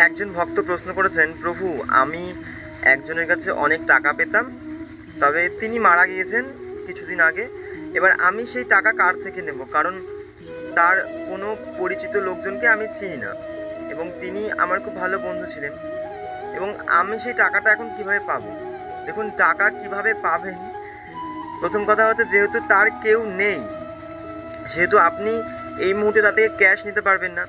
একজন ভক্ত প্রশ্ন করেছেন, প্রভু, আমি একজনের কাছে অনেক টাকা পেতাম, তবে তিনি মারা গিয়েছেন কিছুদিন আগে। এবার আমি সেই টাকা কার থেকে নেব? কারণ তার কোনো পরিচিত লোকজনকে আমি চিনি না এবং তিনি আমার খুব ভালো বন্ধু ছিলেন। এবং আমি সেই টাকাটা এখন কীভাবে পাব? দেখুন, টাকা কীভাবে পাবেন? প্রথম কথা হচ্ছে, যেহেতু তার কেউ নেই, সেহেতু আপনি এই মুহূর্তে তাতে ক্যাশ নিতে পারবেন না।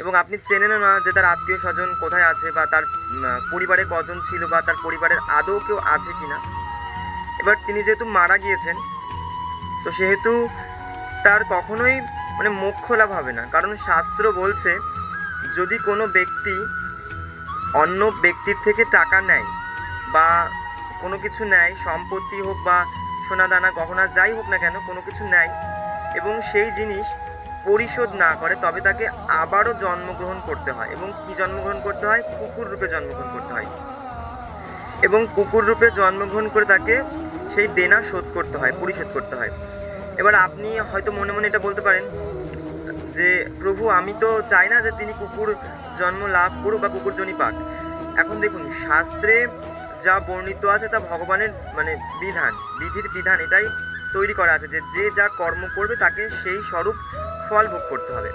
এবং আপনি চেনেনও না যে তার আত্মীয় স্বজন কোথায় আছে বা তার পরিবারে কজন ছিল বা তার পরিবারের আদৌ কেউ আছে কি না এবার তিনি যেহেতু মারা গিয়েছেন, তো সেহেতু তার কখনোই মানে মোক্ষ লাভ হবে না। কারণ শাস্ত্র বলছে, যদি কোনো ব্যক্তি অন্য ব্যক্তির থেকে টাকা নেয় বা কোনো কিছু নেয়, সম্পত্তি হোক বা সোনা দানা গহনা যাই হোক না কেন, কোনো কিছু নেয় এবং সেই জিনিস পরিশোধ না করে তবে তাকে আবারও জন্মগ্রহণ করতে হয় এবং কি জন্মগ্রহণ করতে হয়? কুকুর রূপে জন্মগ্রহণ করতে হয়। এবং কুকুর রূপে জন্মগ্রহণ করে তাকে সেই দেনা শোধ করতে হয়, পরিশোধ করতে হয়। এবার আপনি হয়তো মনে মনে এটা বলতে পারেন যে, প্রভু, আমি তো চাই না যে তিনি কুকুর জন্ম লাভ করুক বা কুকুর জনি পাক। এখন দেখুন, শাস্ত্রে যা বর্ণিত আছে তা ভগবানের মানে বিধান, বিধির বিধান এটাই তৈরি করা আছে যে যে যা কর্ম করবে তাকে সেই স্বরূপ ফল ভোগ করতে হবে।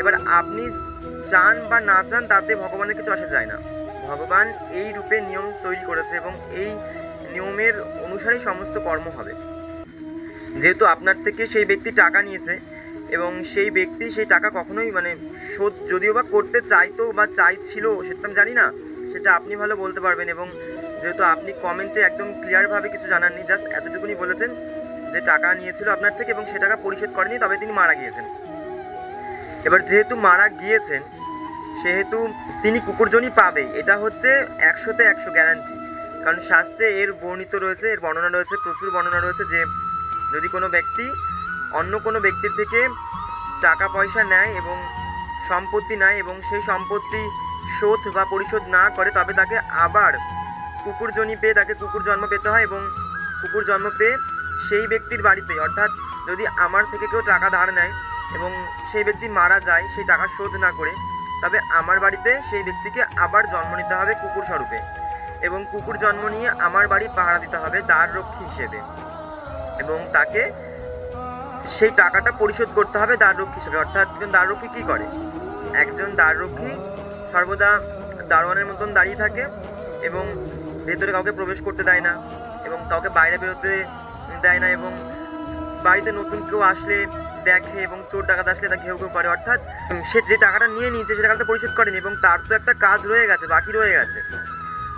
এবার আপনি চান বা না চান, তাতে ভগবানের কিছু আসে যায় না। ভগবান এই রূপে নিয়ম তৈরি করেছে এবং এই নিয়মের অনুসারেই সমস্ত কর্ম হবে। যেহেতু আপনার থেকে সেই ব্যক্তি টাকা নিয়েছে এবং সেই ব্যক্তি সেই টাকা কখনোই মানে শোধ যদিও বা করতে চাইতো বা চাইছিল, সেটা আমি জানি না, সেটা আপনি ভালো বলতে পারবেন এবং যেহেতু আপনি কমেন্টে একদম ক্লিয়ারভাবে কিছু জানাননি জাস্ট এতটুকুনি বলেছেন যে টাকা নিয়েছিল আপনার থেকে এবং সে টাকা পরিশোধ করেনি, তবে তিনি মারা গিয়েছেন। এবার যেহেতু মারা গিয়েছেন, সেহেতু তিনি কুকুরজনই পাবে। এটা হচ্ছে একশোতে একশো গ্যারান্টি কারণ শাস্ত্রে এর বর্ণিত রয়েছে, এর বর্ণনা রয়েছে, প্রচুর বর্ণনা রয়েছে যে যদি কোনো ব্যক্তি অন্য কোনো ব্যক্তির থেকে টাকা পয়সা নেয় এবং সম্পত্তি নেয় এবং সেই সম্পত্তি শোধ বা পরিশোধ না করে, তবে তাকে আবার কুকুরজনি পেয়ে তাকে কুকুর জন্ম পেতে হয় এবং কুকুর জন্ম পেয়ে সেই ব্যক্তির বাড়িতে, অর্থাৎ যদি আমার থেকে কেউ টাকা ধার নেয় এবং সেই ব্যক্তি মারা যায়, সেই টাকা শোধ না করে, তবে আমার বাড়িতে সেই ব্যক্তিকে আবার জন্ম নিতে হবে কুকুর স্বরূপে। এবং কুকুর জন্ম নিয়ে আমার বাড়ি পাহারা দিতে হবে দ্বার রক্ষী হিসেবে। এবং তাকে সেই টাকাটা পরিশোধ করতে হবে দ্বাররক্ষী হিসেবে। অর্থাৎ একজন দ্বাররক্ষী কী করে? একজন দ্বাররক্ষী সর্বদা দারোয়ানের মতন দাঁড়িয়ে থাকে এবং ভেতরে কাউকে প্রবেশ করতে দেয় না এবং কাউকে বাইরে বেরোতে দেয় না এবং বাড়িতে নতুন কেউ আসলে দেখে এবং চোর ডাকাত আসলে তা ঘেউ ঘেউ করে, অর্থাৎ সে যে টাকাটা নিয়ে নিয়েছে সে টাকাটা পরিশোধ করেনি এবং তার তো একটা কাজ রয়ে গেছে, বাকি রয়ে গেছে।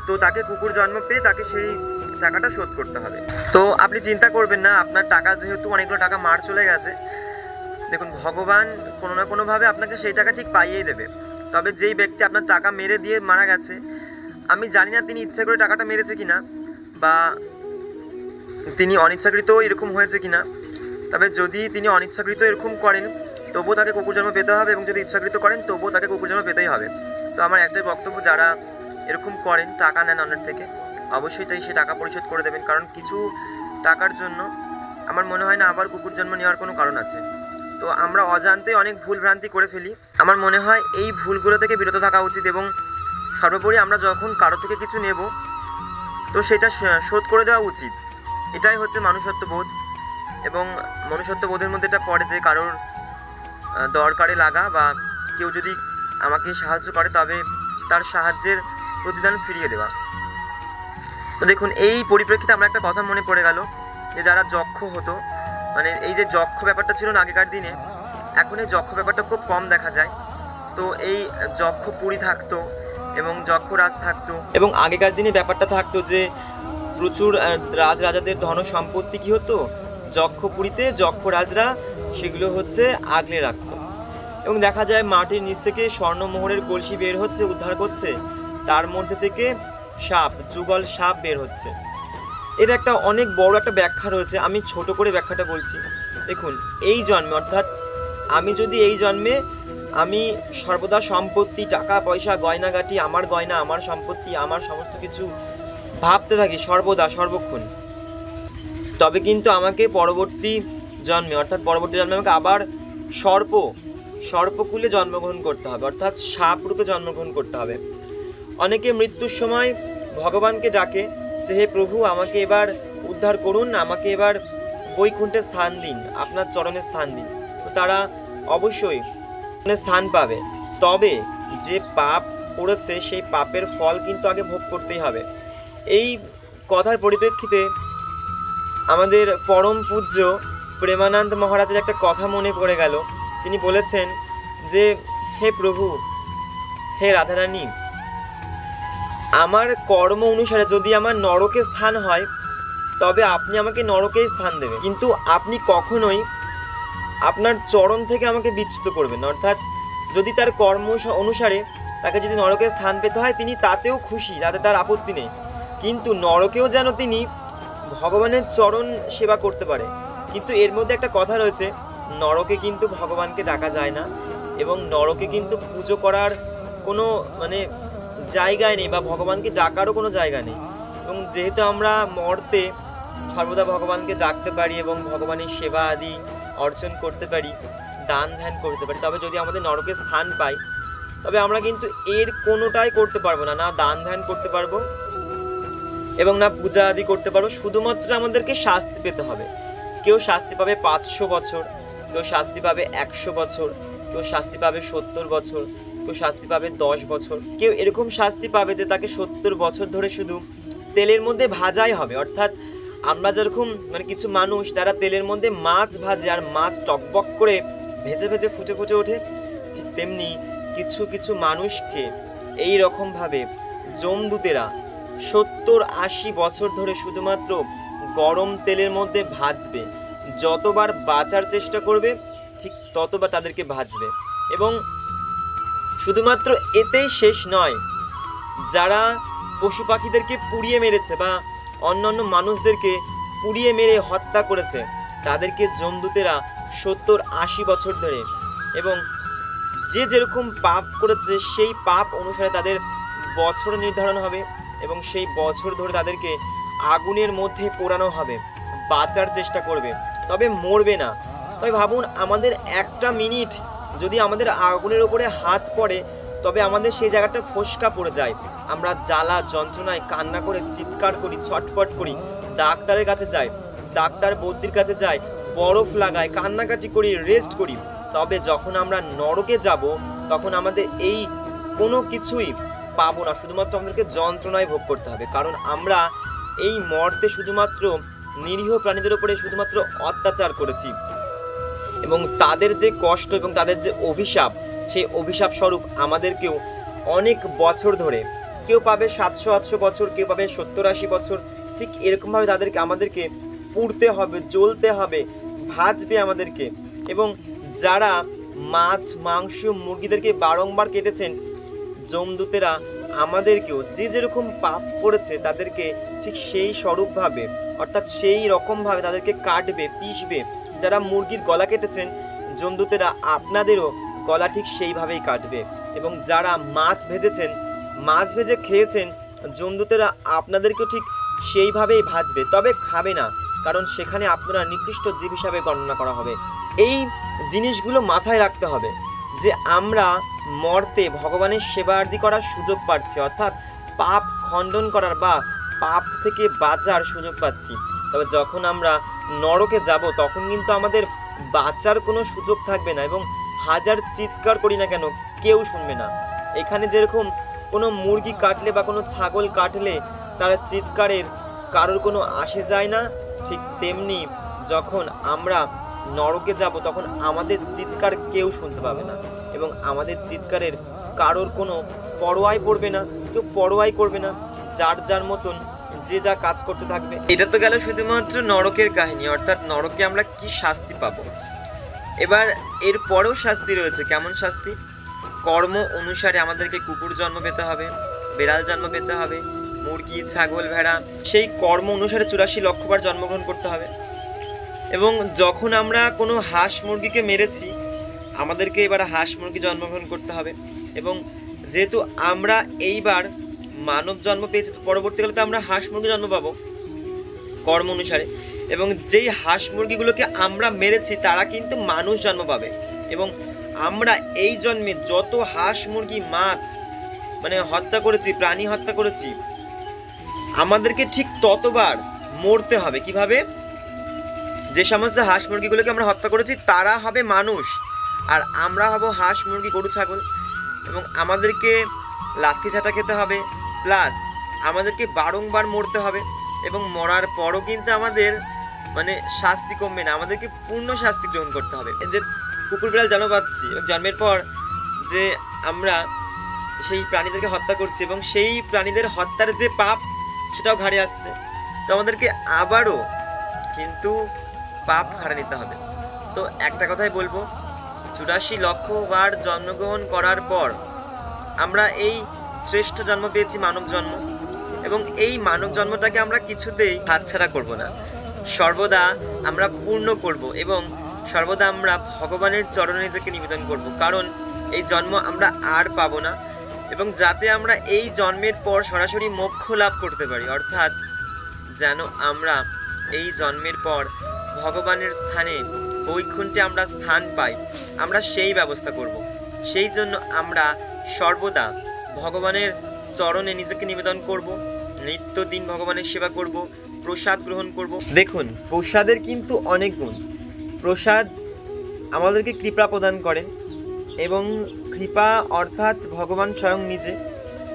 তো তাকে কুকুর জন্ম পেয়ে তাকে সেই টাকাটা শোধ করতে হবে। তো আপনি চিন্তা করবেন না, আপনার টাকা যেহেতু অনেকগুলো টাকা মার চলে গেছে, দেখুন, ভগবান কোনো না কোনোভাবে আপনাকে সেই টাকা ঠিক পাইয়েই দেবে। তবে যেই ব্যক্তি আপনার টাকা মেরে দিয়ে মারা গেছে, আমি জানি না তিনি ইচ্ছে করে টাকাটা মেরেছে কিনা, বা তিনি অনিচ্ছাকৃত এরকম হয়েছে কিনা। তবে যদি তিনি অনিচ্ছাকৃত এরকম করেন, তবুও তাকে কুকুর জন্ম পেতে হবে এবং যদি ইচ্ছাকৃত করেন, তবুও তাকে কুকুর জন্ম পেতেই হবে। তো আমার একটাই বক্তব্য, যারা এরকম করেন, টাকা নেন অন্যের থেকে, অবশ্যই তাই সে টাকা পরিশোধ করে দেবেন। কারণ কিছু টাকার জন্য আমার মনে হয় না আবার কুকুর জন্ম নেওয়ার কোনো কারণ আছে। তো আমরা অজান্তে অনেক ভুল ভ্রান্তি করে ফেলি। আমার মনে হয় এই ভুলগুলো থেকে বিরত থাকা উচিত এবং সর্বোপরি আমরা যখন কারও থেকে কিছু নেব, তো সেটা শোধ করে দেওয়া উচিত। এটাই হচ্ছে মানুষত্ব বোধ এবং মনুষ্যত্ব বোধের মধ্যে এটা পড়ে যে কারোর দরকারে লাগা বা কেউ যদি আমাকে সাহায্য করে তবে তার সাহায্যের প্রতিদান ফিরিয়ে দেওয়া। তো দেখুন, এই পরিপ্রেক্ষিতে আমার একটা কথা মনে পড়ে গেল যে যারা যক্ষ হতো মানে এই যে যক্ষ ব্যাপারটা ছিল না আগেকার দিনে, এখন এই যক্ষ ব্যাপারটা খুব কম দেখা যায়। তো এই যক্ষ পুরী থাকতো এবং যক্ষ রাজ থাকতো। এবং আগেকার দিনে ব্যাপারটা থাকতো যে প্রচুর রাজ রাজাদের ধন সম্পত্তি কী হতো? যক্ষপুরীতে যক্ষ রাজরা সেগুলো হচ্ছে আগলে রাখত। এবং দেখা যায় মাটির নিচ থেকে স্বর্ণমোহরের কলসি বের হচ্ছে, উদ্ধার করছে। তার মধ্যে থেকে সাপ, যুগল সাপ বের হচ্ছে। এর একটা অনেক বড় একটা ব্যাখ্যা রয়েছে, আমি ছোট করে ব্যাখ্যাটা বলছি। দেখুন, এই জন্মে, অর্থাৎ আমি যদি এই জন্মে আমি সর্বদা সম্পত্তি, টাকা, পয়সা, গয়নাগাটি, আমার গয়না, আমার সম্পত্তি, আমার সমস্ত কিছু ভাবতে থাকি, সর্বদা, সর্বক্ষণ তবে কিন্তু আমাকে পরবর্তী জন্মে, অর্থাৎ পরবর্তী জন্মে আমাকে আবার সর্প, সর্পকুলে জন্মগ্রহণ করতে হবে, অর্থাৎ সাপ রূপে জন্মগ্রহণ করতে হবে। অনেকে মৃত্যুর সময় ভগবানকে ডাকে যে, হে প্রভু, আমাকে এবার উদ্ধার করুন, আমাকে এবার বৈকুণ্ঠে স্থান দিন, আপনার চরণে স্থান দিন। তো তারা অবশ্যই স্থান পাবে। তবে যে পাপ করেছে, সেই পাপের ফল কিন্তু আগে ভোগ করতেই হবে। এই কথার পরিপ্রেক্ষিতে আমাদের পরম পূজ্য প্রেমানন্দ মহারাজের একটা কথা মনে পড়ে গেল। তিনি বলেছেন যে, হে প্রভু, হে রাধারানী, আমার কর্ম অনুসারে যদি আমার নরকে স্থান হয়, তবে আপনি আমাকে নরকেই স্থান দেবেন। কিন্তু আপনি কখনোই আপনার চরণ থেকে আমাকে বিচ্যুত করবেন অর্থাৎ যদি তার কর্ম অনুসারে তাকে যদি নরকে স্থান পেতে হয়, তিনি তাতেও খুশি, তাতে তার আপত্তি নেই। কিন্তু নরকেও যেন তিনি ভগবানের চরণ সেবা করতে পারে। কিন্তু এর মধ্যে একটা কথা রয়েছে, নরকে কিন্তু ভগবানকে ডাকা যায় না এবং নরকে কিন্তু পুজো করার কোনো মানে জায়গায় নেই বা ভগবানকে ডাকারও কোনো জায়গা নেই। এবং যেহেতু আমরা মর্তে সর্বদা ভগবানকে ডাকতে পারি এবং ভগবানের সেবা আদি অর্জন করতে পারি, দান ধ্যান করতে পারি, তবে যদি আমাদের নরকে স্থান পাই, তবে আমরা কিন্তু এর কোনোটাই করতে পারব না না দান ধ্যান করতে পারব এবং না পূজা আদি করতে পারো, শুধুমাত্র আমাদেরকে শাস্তি পেতে হবে। কেউ শাস্তি পাবে পাঁচশো বছর, কেউ শাস্তি পাবে একশো বছর, কেউ শাস্তি পাবে সত্তর বছর, কেউ শাস্তি পাবে দশ বছর। কেউ এরকম শাস্তি পাবে যে তাকে সত্তর বছর ধরে শুধু তেলের মধ্যে ভাজাই হবে। অর্থাৎ আমরা যেরকম মানে কিছু মানুষ, তারা তেলের মধ্যে মাছ ভাজে আর মাছ টকবক করে ভেজে ভেজে ফুটে ফুটে ওঠে, ঠিক তেমনি কিছু কিছু মানুষকে এই রকমভাবে জমদূতেরা সত্তর আশি বছর ধরে শুধুমাত্র গরম তেলের মধ্যে ভাজবে। যতবার বাঁচার চেষ্টা করবে, ঠিক ততবার তাদেরকে ভাজবে। এবং শুধুমাত্র এতেই শেষ নয়, যারা পশু পাখিদেরকে পুড়িয়ে মেরেছে বা অন্যান্য মানুষদেরকে পুড়িয়ে মেরে হত্যা করেছে, তাদেরকে জমদূতেরা সত্তর আশি বছর ধরে এবং যে যেরকম পাপ করেছে, সেই পাপ অনুসারে তাদের বছর নির্ধারণ হবে। এবং সেই বছর ধরে তাদেরকে আগুনের মধ্যে পোড়ানো হবে। বাঁচার চেষ্টা করবে, তবে মরবে না। তবে ভাবুন, আমাদের একটা মিনিট যদি আমাদের আগুনের ওপরে হাত পড়ে, তবে আমাদের সেই জায়গাটা ফসকা পড়ে যায়। আমরা জ্বালা, যন্ত্রণায় কান্না করে চিৎকার করি, ছটফট করি। ডাক্তারের কাছে যাই, ডাক্তার বৌদ্ধির কাছে যাই, বরফ লাগাই, কান্নাকাটি করি রেস্ট করি। তবে যখন আমরা নরকে যাব, তখন আমাদের এই কোনো কিছুই পাবো না। শুধুমাত্র আমাদেরকে যন্ত্রণায় ভোগ করতে হবে। কারণ আমরা এই মর্তে শুধুমাত্র নিরীহ প্রাণীদের উপরে শুধুমাত্র অত্যাচার করেছি। এবং তাদের যে কষ্ট এবং তাদের যে অভিশাপ, সেই অভিশাপ স্বরূপ আমাদেরকেও অনেক বছর ধরে কেউ পাবে সাতশো, আটশো বছর, কেউ পাবে সত্তর, আশি বছর, ঠিক এরকমভাবে তাদেরকে, আমাদেরকে পুড়তে হবে, জ্বলতে হবে, ভাজবে আমাদেরকে। এবং যারা মাছ, মাংস, মুরগিদেরকে বারংবার কেটেছেন জমদূতেরা আমাদেরকেও যে যেরকম পাপ করেছে তাদেরকে ঠিক সেই স্বরূপভাবে, অর্থাৎ সেই রকমভাবে তাদেরকে কাটবে, পিষবে। যারা মুরগির গলা কেটেছেন জমদূতেরা আপনাদেরও গলা ঠিক সেইভাবেই কাটবে। এবং যারা মাছ ভেজেছেন, মাছ ভেজে খেয়েছেন জমদূতেরা আপনাদেরকেও ঠিক সেইভাবেই ভাজবে, তবে খাবে না, কারণ সেখানে আপনারা নিকৃষ্ট জীব হিসাবে গণনা করা হবে। এই জিনিসগুলো মাথায় রাখতে হবে। যে আমরা মর্তে ভগবানের সেবার্দি করার সুযোগ পাচ্ছি, অর্থাৎ পাপ খণ্ডন করার বা পাপ থেকে বাঁচার সুযোগ পাচ্ছি। তবে যখন আমরা নরকে যাব, তখন কিন্তু আমাদের বাঁচার কোনো সুযোগ থাকবে না এবং হাজার চিৎকার করি না কেন, কেউ শুনবে না। এখানে যেরকম কোনো মুরগি কাটলে বা কোনো ছাগল কাটলে তার চিৎকারের কারোর কোনো আসে যায় না, ঠিক তেমনি যখন আমরা নরকে যাব, তখন আমাদের চিৎকার কেউ শুনতে পাবে না এবং আমাদের চিৎকারের কারোর কোনো পরোয়াই পড়বে না, কেউ পরোয়াই করবে না। যার যার মতন যে যা কাজ করতে থাকবে। এটা তো গেল শুধুমাত্র নরকের কাহিনী, অর্থাৎ নরকে আমরা কি শাস্তি পাবো? এবার এর পরেও শাস্তি রয়েছে। কেমন শাস্তি? কর্ম অনুসারে আমাদেরকে কুকুর জন্ম পেতে হবে, বেড়াল জন্ম পেতে হবে, মুরগি, ছাগল, ভেড়া, সেই কর্ম অনুসারে চুরাশি লক্ষবার জন্মগ্রহণ করতে হবে। এবং যখন আমরা কোনো হাঁস মুরগিকে মেরেছি, আমাদেরকে এবার হাঁস মুরগি জন্মগ্রহণ করতে হবে। এবং যেহেতু আমরা এইবার মানব জন্ম পেয়েছি, তো পরবর্তীকালে তো আমরা হাঁস মুরগি জন্ম পাবো কর্ম অনুসারে। এবং যেই হাঁস মুরগিগুলোকে আমরা মেরেছি, তারা কিন্তু মানুষ জন্ম পাবে। এবং আমরা এই জন্মে যত হাঁস মুরগি, মাছ মানে হত্যা করেছি, প্রাণী হত্যা করেছি, আমাদেরকে ঠিক ততবার মরতে হবে। কীভাবে? যে সমস্ত হাঁস মুরগিগুলোকে আমরা হত্যা করেছি, তারা হবে মানুষ। আর আমরা হব হাঁস, মুরগি, গরু, ছাগল। এবং আমাদেরকে লাথি ছাটা খেতে হবে। প্লাস আমাদেরকে বারংবার মরতে হবে। এবং মরার পরও কিন্তু আমাদের মানে শাস্তি কমবে না। আমাদেরকে পূর্ণ শাস্তি গ্রহণ করতে হবে। যে কুকুর বিড়াল জন্ম পাচ্ছি এবং জন্মের পর যে আমরা সেই প্রাণীদেরকে হত্যা করছি এবং সেই প্রাণীদের হত্যার যে পাপ, সেটাও ঘাড়ে আসছে। তো আমাদেরকে আবারও কিন্তু পাপ ঘাড়ে নিতে হবে। তো একটা কথাই বলব, চুরাশি লক্ষ বার জন্মগ্রহণ করার পর আমরা এই শ্রেষ্ঠ জন্ম পেয়েছি মানব জন্ম এবং এই মানব জন্মটাকে আমরা কিছুতেই হাতছাড়া করব না। সর্বদা আমরা পূর্ণ করব এবং সর্বদা আমরা ভগবানের চরণে নিজেকে নিবেদন করব। কারণ এই জন্ম আমরা আর পাবো না এবং যাতে আমরা এই জন্মের পর সরাসরি মোক্ষ লাভ করতে পারি। অর্থাৎ যেন আমরা এই জন্মের পর ভগবানের স্থানে বৈকুণ্ঠে আমরা স্থান পাই, আমরা সেই ব্যবস্থা করব। সেই জন্য আমরা সর্বদা ভগবানের চরণে নিজেকে নিবেদন করব, নিত্যদিন ভগবানের সেবা করব, প্রসাদ গ্রহণ করব। দেখুন, প্রসাদের কিন্তু অনেক গুণ। প্রসাদ আমাদেরকে কৃপা প্রদান করে এবং কৃপা অর্থাৎ ভগবান স্বয়ং নিজে।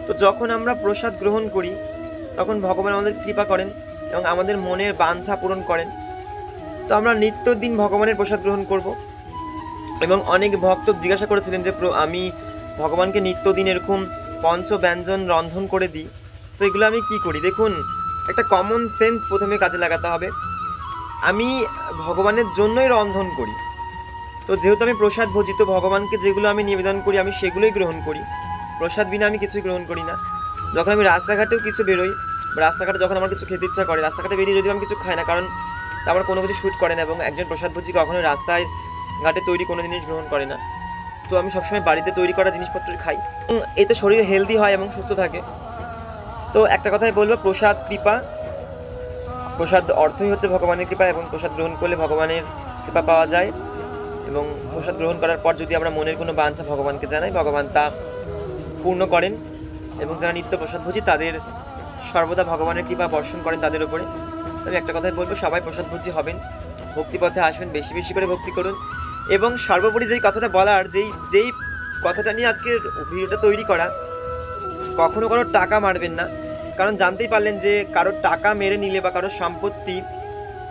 তো যখন আমরা প্রসাদ গ্রহণ করি, তখন ভগবান আমাদের কৃপা করেন এবং আমাদের মনের বাঞ্ছা পূরণ করেন। তো আমরা নিত্যদিন ভগবানের প্রসাদ গ্রহণ করব। এবং অনেক ভক্ত জিজ্ঞাসা করেছিলেন যে আমি ভগবানকে নিত্যদিন এরকম পঞ্চ ব্যঞ্জন রন্ধন করে দিই, তো এগুলো আমি কি করি? দেখুন, একটা কমন সেন্স প্রথমে কাজে লাগাতে হবে। আমি ভগবানের জন্যই রন্ধন করি। তো যেহেতু আমি প্রসাদ ভোজিত, ভগবানকে যেগুলো আমি নিবেদন করি, আমি সেগুলোই গ্রহণ করি। প্রসাদ বিনা আমি কিছুই গ্রহণ করি না। যখন আমি রাস্তাঘাটেও কিছু বেরোই, রাস্তাঘাটে যখন আমার কিছু খেতে ইচ্ছা করে, রাস্তাঘাটে বেরিয়ে যদি আমি কিছু খাই না, কারণ আমার কোনো কিছু শ্যুট করে না এবং একজন প্রসাদ প্রসাদভোজী কখনোই রাস্তায়, ঘাটে তৈরি কোনো জিনিস গ্রহণ করে না। তো আমি সবসময় বাড়িতে তৈরি করা জিনিসপত্র খাই। এতে শরীর হেলদি হয় এবং সুস্থ থাকে। তো একটা কথাই বলব, প্রসাদ কৃপা। প্রসাদ অর্থই হচ্ছে ভগবানের কৃপা এবং প্রসাদ গ্রহণ করলে ভগবানের কৃপা পাওয়া যায়। এবং প্রসাদ গ্রহণ করার পর যদি আমরা মনের কোনো বাঞ্ছা ভগবানকে জানাই, ভগবান তা পূর্ণ করেন। এবং যারা নিত্য প্রসাদ প্রসাদভোজী তাদের সর্বদা ভগবানের কৃপা বর্ষণ করেন তাদের উপরে। আমি একটা কথাই বলব, সবাই প্রসাদভোজী হবেন, ভক্তিপথে আসবেন বেশি বেশি করে ভক্তি করুন। এবং সর্বোপরি যেই কথাটা বলার, যেই যেই কথাটা নিয়ে আজকের ভিডিওটা তৈরি করা, কখনো কারোর টাকা মারবেন না। কারণ জানতেই পারলেন যে কারোর টাকা মেরে নিলে বা কারোর সম্পত্তি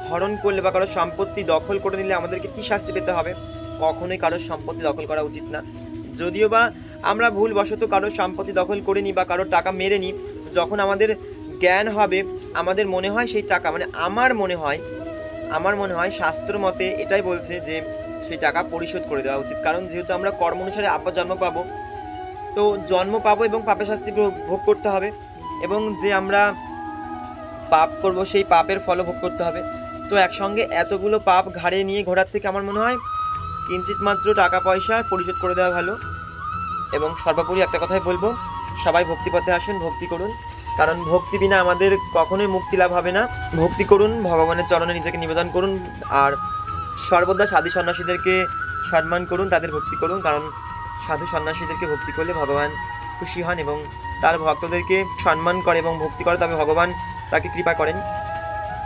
হরণ করলে বা কারোর সম্পত্তি দখল করে নিলে আমাদেরকে কি শাস্তি পেতে হবে? কখনোই কারোর সম্পত্তি দখল করা উচিত না। যদিও বা আমরা ভুলবশত কারোর সম্পত্তি দখল করে নিই বা কারোর টাকা মেরে নিই যখন আমাদের জ্ঞান হবে, আমাদের মনে হয় সেই টাকা মানে আমার মনে হয়, আমার মনে হয় শাস্ত্র মতে এটাই বলছে যে সেই টাকা পরিশোধ করে দেওয়া উচিত। কারণ যেহেতু আমরা কর্ম অনুসারে আবার জন্ম পাবো, তো জন্ম পাবো এবং পাপের শাস্তি ভোগ করতে হবে এবং যে আমরা পাপ করব সেই পাপের ফলও ভোগ করতে হবে। তো একসঙ্গে এতগুলো পাপ ঘাড়ে নিয়ে ঘোরার থেকে আমার মনে হয় কিঞ্চিত মাত্র টাকা পয়সা পরিশোধ করে দেওয়া ভালো। এবং সর্বোপরি একটা কথাই বলব, সবাই ভক্তিপথে আসুন, ভক্তি করুন। কারণ ভক্তি বিনা আমাদের কখনোই মুক্তি লাভ হবে না। ভক্তি করুন, ভগবানের চরণে নিজেকে নিবেদন করুন, আর সর্বদা সাধু সন্ন্যাসীদেরকে সম্মান করুন, তাদের ভক্তি করুন, কারণ সাধু সন্ন্যাসীদেরকে ভক্তি করলে ভগবান খুশি হন এবং তার ভক্তদেরকে সম্মান করে এবং ভক্তি করে, তবে ভগবান তাকে কৃপা করেন।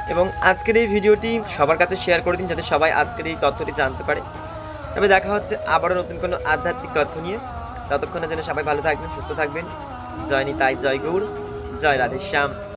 এবং আজকের এই ভিডিওটি সবার কাছে শেয়ার করে দিন, যাতে সবাই আজকের এই তথ্যটি জানতে পারে। তবে দেখা হচ্ছে আবারও নতুন কোনো আধ্যাত্মিক তথ্য নিয়ে। ততক্ষণের জন্য সবাই ভালো থাকবেন, সুস্থ থাকবেন। জয় নিতাই, জয় গৌর। জয় রাধে শ্যাম।